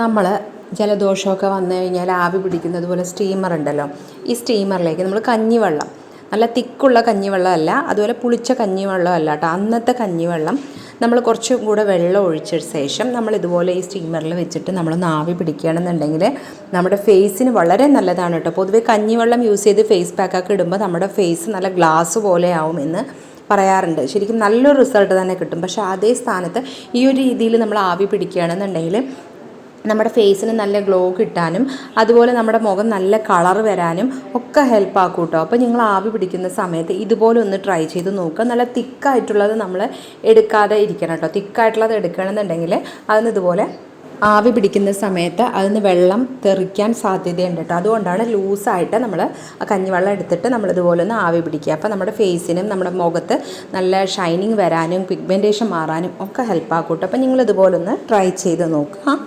നമ്മൾ ജലദോഷമൊക്കെ വന്നു കഴിഞ്ഞാൽ ആവി പിടിക്കുന്നത് പോലെ സ്റ്റീമർ ഉണ്ടല്ലോ. ഈ സ്റ്റീമറിലേക്ക് നമ്മൾ കഞ്ഞിവെള്ളം നല്ല തിക്കുള്ള കഞ്ഞിവെള്ളമല്ല അതുപോലെ പുളിച്ച കഞ്ഞിവെള്ളമല്ല കേട്ടോ. അന്നത്തെ കഞ്ഞിവെള്ളം നമ്മൾ കുറച്ചും കൂടെ വെള്ളം ഒഴിച്ച ശേഷം നമ്മൾ ഇതുപോലെ ഈ സ്റ്റീമറിൽ വെച്ചിട്ട് നമ്മൾ ആവി പിടിക്കുകയാണെന്നുണ്ടെങ്കിൽ നമ്മുടെ ഫേസിന് വളരെ നല്ലതാണ് കേട്ടോ. പൊതുവേ കഞ്ഞിവെള്ളം യൂസ് ചെയ്ത് ഫേസ് പാക്കൊക്കെ ഇടുമ്പോൾ നമ്മുടെ ഫേസ് നല്ല ഗ്ലാസ് പോലെ ആവുമെന്ന് പറയാറുണ്ട്. ശരിക്കും നല്ലൊരു റിസൾട്ട് തന്നെ കിട്ടും. പക്ഷേ അതേ സ്ഥാനത്ത് ഈ ഒരു രീതിയിൽ നമ്മൾ ആവി പിടിക്കുകയാണെന്നുണ്ടെങ്കിൽ നമ്മുടെ ഫേസിന് നല്ല ഗ്ലോ കിട്ടാനും അതുപോലെ നമ്മുടെ മുഖം നല്ല കളർ വരാനും ഒക്കെ ഹെൽപ്പ് ആക്കും കേട്ടോ അപ്പോൾ നിങ്ങൾ ആവി പിടിക്കുന്ന സമയത്ത് ഇതുപോലെ ഒന്ന് ട്രൈ ചെയ്ത് നോക്കുക. നല്ല തിക്കായിട്ടുള്ളത് നമ്മൾ എടുക്കാതെ ഇരിക്കണം കേട്ടോ തിക്കായിട്ടുള്ളത് എടുക്കണമെന്നുണ്ടെങ്കിൽ അതിന് ഇതുപോലെ ആവി പിടിക്കുന്ന സമയത്ത് അതിന് വെള്ളം തെറിക്കാൻ സാധ്യതയുണ്ട് കേട്ടോ അതുകൊണ്ടാണ് ലൂസായിട്ട് നമ്മൾ ആ കഞ്ഞിവെള്ളം എടുത്തിട്ട് നമ്മൾ ഇതുപോലെ ഒന്ന് ആവി പിടിക്കുക. അപ്പോൾ നമ്മുടെ ഫേസിനും നമ്മുടെ മുഖത്ത് നല്ല ഷൈനിങ് വരാനും പിഗ്മെന്റേഷൻ മാറാനും ഒക്കെ ഹെൽപ്പ് ആക്കും കേട്ടോ അപ്പോൾ ഒന്ന് ട്രൈ ചെയ്ത് നോക്കുക.